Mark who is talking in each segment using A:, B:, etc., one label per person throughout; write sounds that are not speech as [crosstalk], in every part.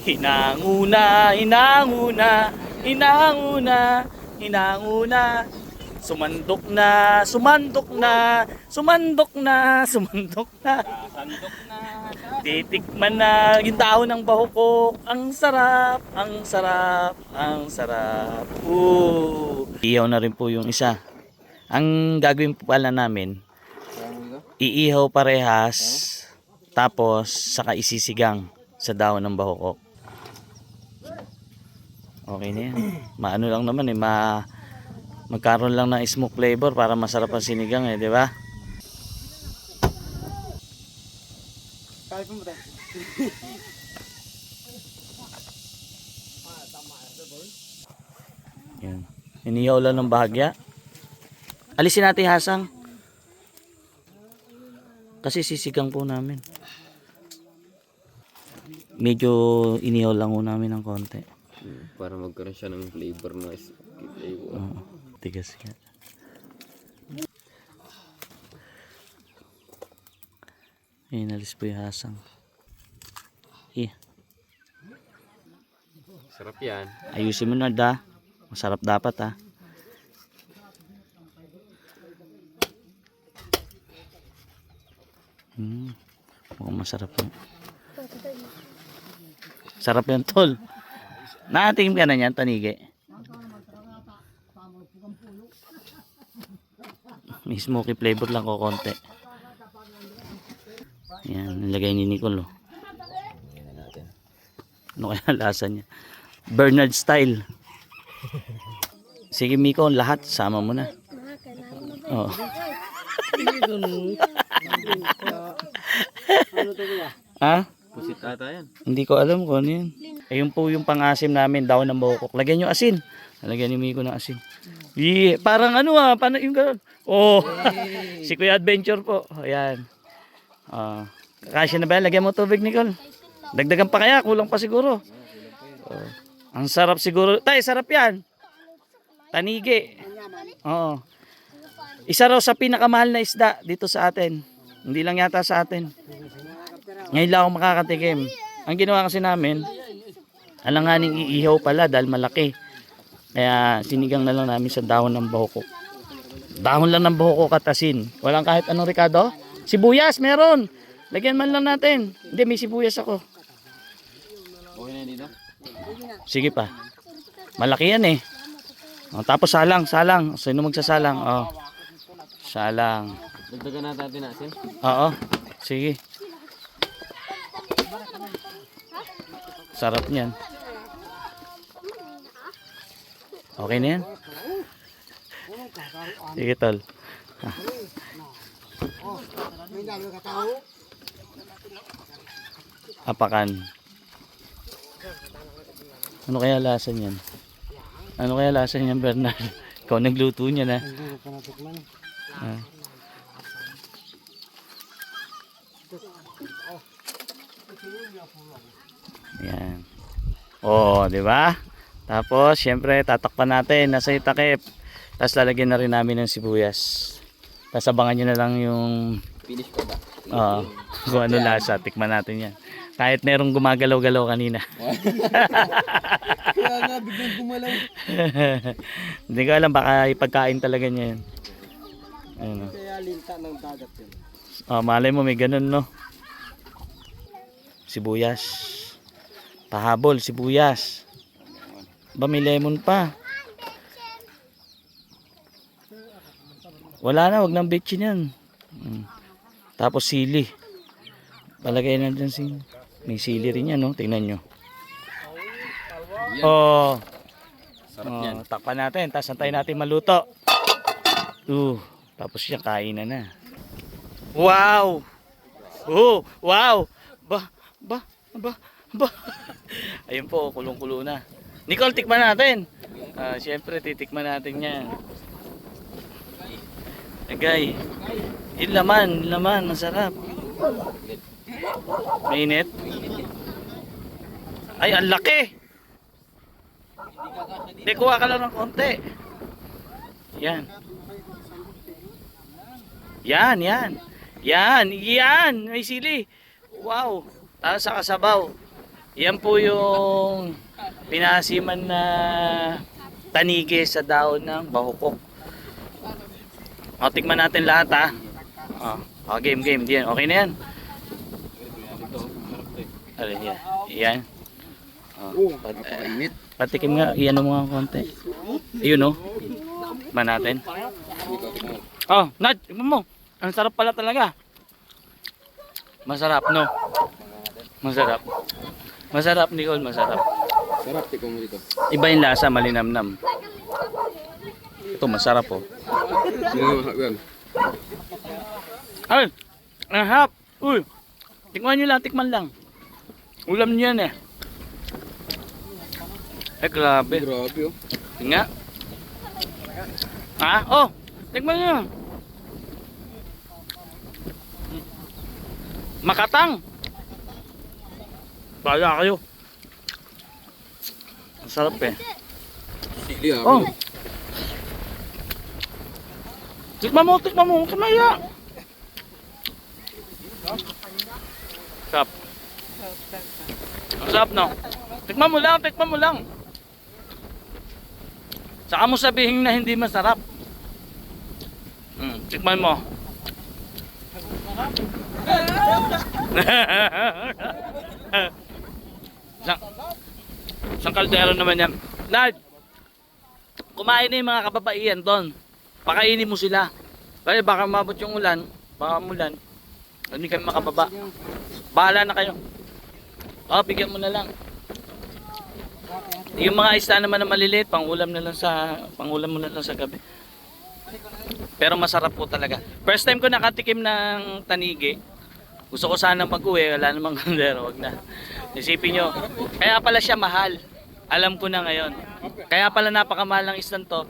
A: Hinanguna, hinanguna, hinanguna, hinanguna. Sumandok na, sumandok na, sumandok na, sumandok na.
B: Sandok na.
A: Titikman na yung dahon ng bahukok. Ang sarap, ang sarap, ang sarap. Ooh. Ihaw na rin po yung isa. Ang gagawin po pala namin, iihaw parehas, tapos saka isisigang sa dahon ng bahukok. Okay na yan. Maano lang naman eh, ma magkaroon lang ng smoke flavor para masarap ang sinigang eh, di ba?
B: Kaya po mo tayo.
A: Yan. Inihaw lang ng bahagya. Alisin natin hasang. Kasi sisigang po namin. Medyo inihaw lang po namin ng konti.
C: Para magkaroon siya ng flavor na flavor.
A: Oo. Tigas nga. Inalis po yung hasang. Eh,
C: Sarap yan.
A: ayusin mo na da. Masarap dapat ah. Hmm. Mukhang masarap yun. Sarap yan tol. Nakatingin ka na yan, tanigi. May smoky flavor lang ko konti. Yan, nilagay ni Nicole. Oh. Ano kaya lasa niya? Bernard style. Sige Miko, lahat sama mo na. Oh. ha?
C: Pusit ata yan.
A: Hindi ko alam kung ano yun. Ayun po yung pangasim namin, daw ng bukok. Lagyan nyo asin. Lagyan ni Miko ng asin. Yeah, parang ano ah, paano yung gano'n? Oh, [laughs] si Kuya Adventure po. Ayan. Ah, kasya na ba? yan? Lagyan mo tubig, Nicole. Dagdagan pa kaya, kulang pa siguro. Oh, ang sarap siguro. Tay, sarap yan. Tanigi. Oo. Isa raw sa pinakamahal na isda dito sa atin. Hindi lang yata sa atin. Ngayon lang ako makakatikim. Ang ginawa kasi namin, alanganing iihaw pala dahil malaki. Kaya sinigang na lang namin sa dahon ng bahukok. Dahon lang ng bahukok at asin. Walang kahit anong Ricardo. Sibuyas, meron. Lagyan man lang natin. Hindi, may sibuyas ako.
C: Okay na dito?
A: Sige pa. Malaki yan eh. O, tapos salang, salang. Sino magsasalang? Oh. Salang.
C: Dagdagan natin natin.
A: Oo. Sige. Sarap niyan. Okay na yan? Sige, tol. Apakan. Ano kaya lasa niyan? Ano kaya lasa niyan, Bernard? [laughs] Ikaw nagluto niya na. Ah. Yan. Oh, di ba? Tapos, syempre, tatakpan natin. Nasa itakip. Tapos, lalagyan na rin namin ng sibuyas. Tapos, abangan nyo na lang yung
C: Finish pa ba?
A: Oo. [laughs] kung ano lasa. Tikman natin yan. Kahit merong gumagalaw-galaw kanina. [laughs]
B: Kaya nga, biglang gumalaw. [laughs]
A: Hindi ko alam. Baka ipagkain talaga niya yan. Ayun, oh.
B: Kaya linta ng dagat yun.
A: Oh, malay mo may ganun, no? Sibuyas. Pahabol, sibuyas. Ba, may lemon pa. Wala na, wag nang betchin yan. Mm. Tapos sili. Palagay na dyan si... May sili rin yan, no? Tingnan nyo. Oh.
C: Sarap
A: oh,
C: yan.
A: Takpan natin, tapos antayin natin maluto. Uh, tapos siya kain na na. Wow! Oh, wow! Ba, ba, ba. [laughs] Ayun po, kulong-kulo na. Nicole, tikman natin. Ah, Siyempre, titikman natin yan. Agay. Yung laman, laman, masarap. Mainit. Ay, ang laki! Hindi, kuha ka lang ng konti. Yan. Yan, yan. Yan, yan. May sili. Wow. Tapos sa kasabaw. Yan po yung pinasiman na tanigi sa daon ng bahukok. O, tikman natin lahat ha. O, o game, game. Diyan. Okay na yan. Alin yan? Yan. O, pat,
C: Napakainit.
A: patikim nga. Iyan mo nga konti. Ayun o. Tikman natin. Oh, Nad, tikman mo. Ang sarap pala talaga. Masarap, no? Masarap. Masarap, Nicole, masarap.
C: Sarap, tikong mo dito.
A: Iba yung lasa, malinamnam. Ito, masarap, oh.
C: Nga [laughs] yan?
A: Ay, ang harap. Uy, tikman nyo lang, tikman lang. Ulam nyo yan, eh. Eh, grabe.
C: Grabe oh.
A: Nga. Ha? Oh, tikman nyo. Makatang. Bala kayo. Ang sarap eh.
C: Sili ah.
A: Oh. Tikman mo, tikman mo. Huwag ka maya. Sarap. Ang sarap, no? Tikman mo lang, tikman mo lang. Saka mo sabihin na hindi masarap. Hmm, tikman mo. [laughs] Isang, isang kaldero naman yan. Dad, kumain na yung mga kababaihan doon. Pakainin mo sila. Kasi baka mabot yung ulan, baka mulan. Hindi kami makababa. Bahala na kayo. Oh, bigyan mo na lang. Yung mga isda naman na maliliit, pangulam na lang sa pangulam mo na lang sa gabi. Pero masarap po talaga. First time ko nakatikim ng tanigi. Gusto ko sana mag-uwi, wala namang [laughs] kandero, wag na. Isipin nyo, kaya pala siya mahal. Alam ko na ngayon. Kaya pala napakamahal ng isdan to.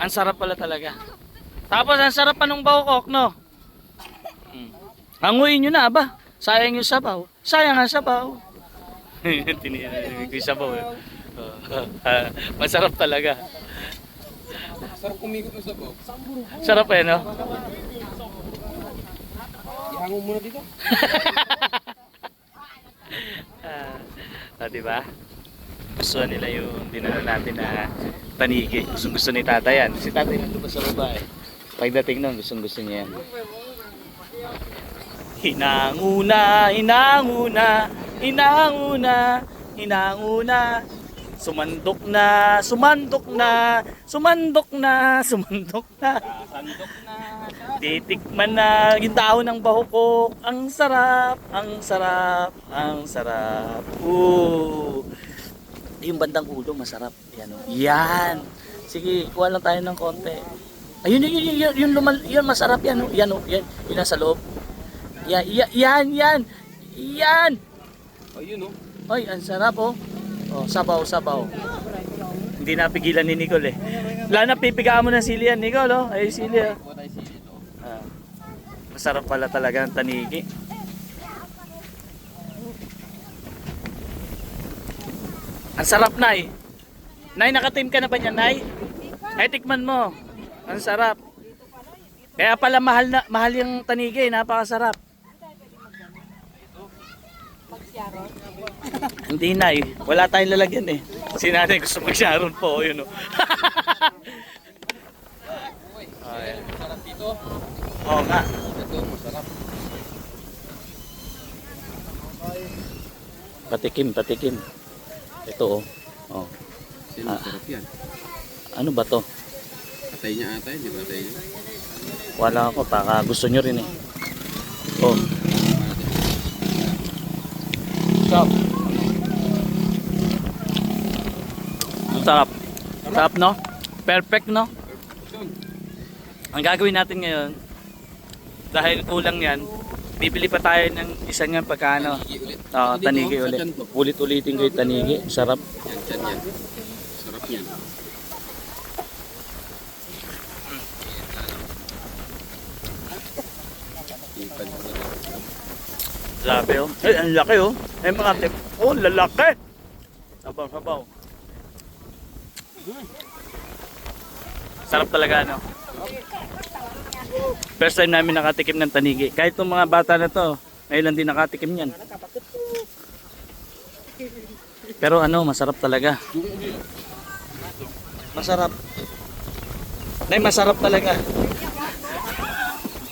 A: Ang sarap pala talaga. Tapos ang sarap pa nung bawkok, no? Mm. Hanguin nyo na, ba? Sayang yung sabaw. Sayang ang sabaw. [laughs] Tinignan ko yung sabaw. Eh. [laughs] Masarap talaga.
C: Sarap kumikot ng sabaw.
A: Sarap eh, no?
C: Ihango muna dito. [laughs]
A: Ah, ah, di ba? Gusto nila yung dinala natin na panigi. Gusto gusto ni tatay yan. Si tatay nandun pa sa baba eh. Pagdating nun, gustong gusto niya yan. Hinanguna, hinanguna, hinanguna, hinanguna. Sumandok na, sumandok na, sumandok na, sumandok na. Titikman na yung dahon ng bahukok. Ang sarap, ang sarap, ang sarap. Ooh. Yung bandang ulo, masarap. Yan, oh. Yan. Sige, kuha lang tayo ng konti. Ayun, yun, yun, yun, yun, yun, lumal, yun masarap yan, oh. Yan, oh. Yan, yun nasa loob. Yan, yan, yan, yan. Yan.
C: Ayun oh.
A: Ay, ang sarap, oh. Oh, sabaw, sabaw. Hindi napigilan ni Nicole, eh. Wala na, pipigaan mo ng sili yan, Nicole, oh. Ay, sili, oh. Ah, masarap pala talaga ang tanigi. Ang sarap, Nay. Nay, nakatim ka na ba niyan, Nay? Ay, tikman mo. Ang sarap. Kaya pala mahal na mahal yung tanigi, napakasarap. Hindi na eh. Wala tayong lalagyan eh. Si nanay gusto mag-sharon po. Yun o. Ayan.
C: Sarap dito.
A: Oo nga.
C: Ito, masarap.
A: Patikim, patikim. Ito oh. Oh.
C: Sino
A: Ah.
C: masarap yan?
A: Ano ba to?
C: Atay niya atay, di ba atay niya?
A: Wala ako. Baka gusto nyo rin eh. Oh. Sarap. Sarap. Sarap no? Perfect no? Ang gagawin natin ngayon, dahil kulang yan, bibili pa tayo ng isa.
C: Tanigi ulit.
A: Oo,
C: Dito,
A: tanigi ulit. Ulit-ulitin ko yung tanigi. Sarap.
C: Yan, yan, yan. Sarap yan.
A: Grabe oh. Eh, ang laki oh. Eh, mga tip. Oh, lalaki. Sabaw, sabaw. Sarap talaga, no? First time namin nakatikim ng tanigi. Kahit itong mga bata na to, ngayon din nakatikim yan. Pero ano, masarap talaga. Masarap. Nay, masarap talaga.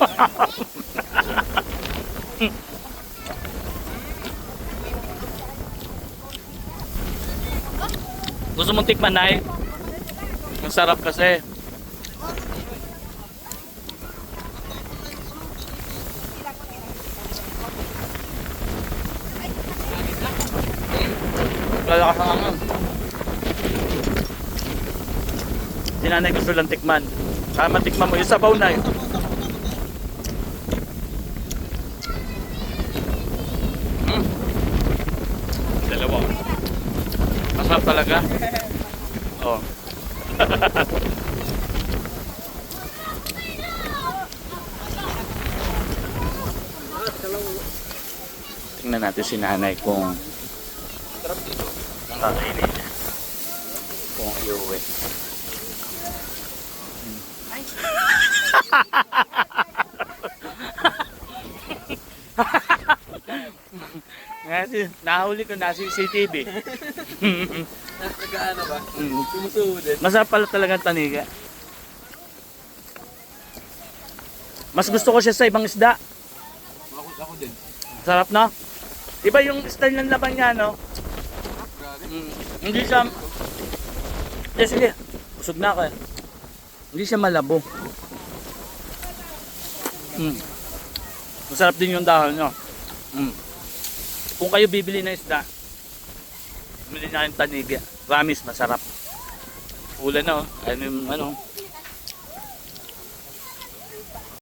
A: [laughs] Gusto mong tikman, Nay? Masarap kasi. Lalakas ang angang. Si nanay gusto lang tikman. Kaya matikman mo yung sabaw na yun. Mm. Dalawa. Masarap talaga. [laughs] Oh. Tingnan natin si nanay kung kakainin niya. Kung iuwi. Nahuli ko na si CCTV. [laughs]
B: Nagkaano ba?
A: Mm.
B: Sumusuhod.
A: Masarap pala talaga ang taniga. Mas gusto ko siya sa ibang isda.
B: Ako, ako din.
A: Sarap na. Iba yung style ng laban niya, no? Mm. Hindi siya... Eh, sige. Busog na ako eh. Hindi siya malabo. Mm. Masarap din yung dahon, no? Mm. Kung kayo bibili ng isda, bumili na yung taniga. Promise, masarap. Ulan na, oh. Ano yung, ano,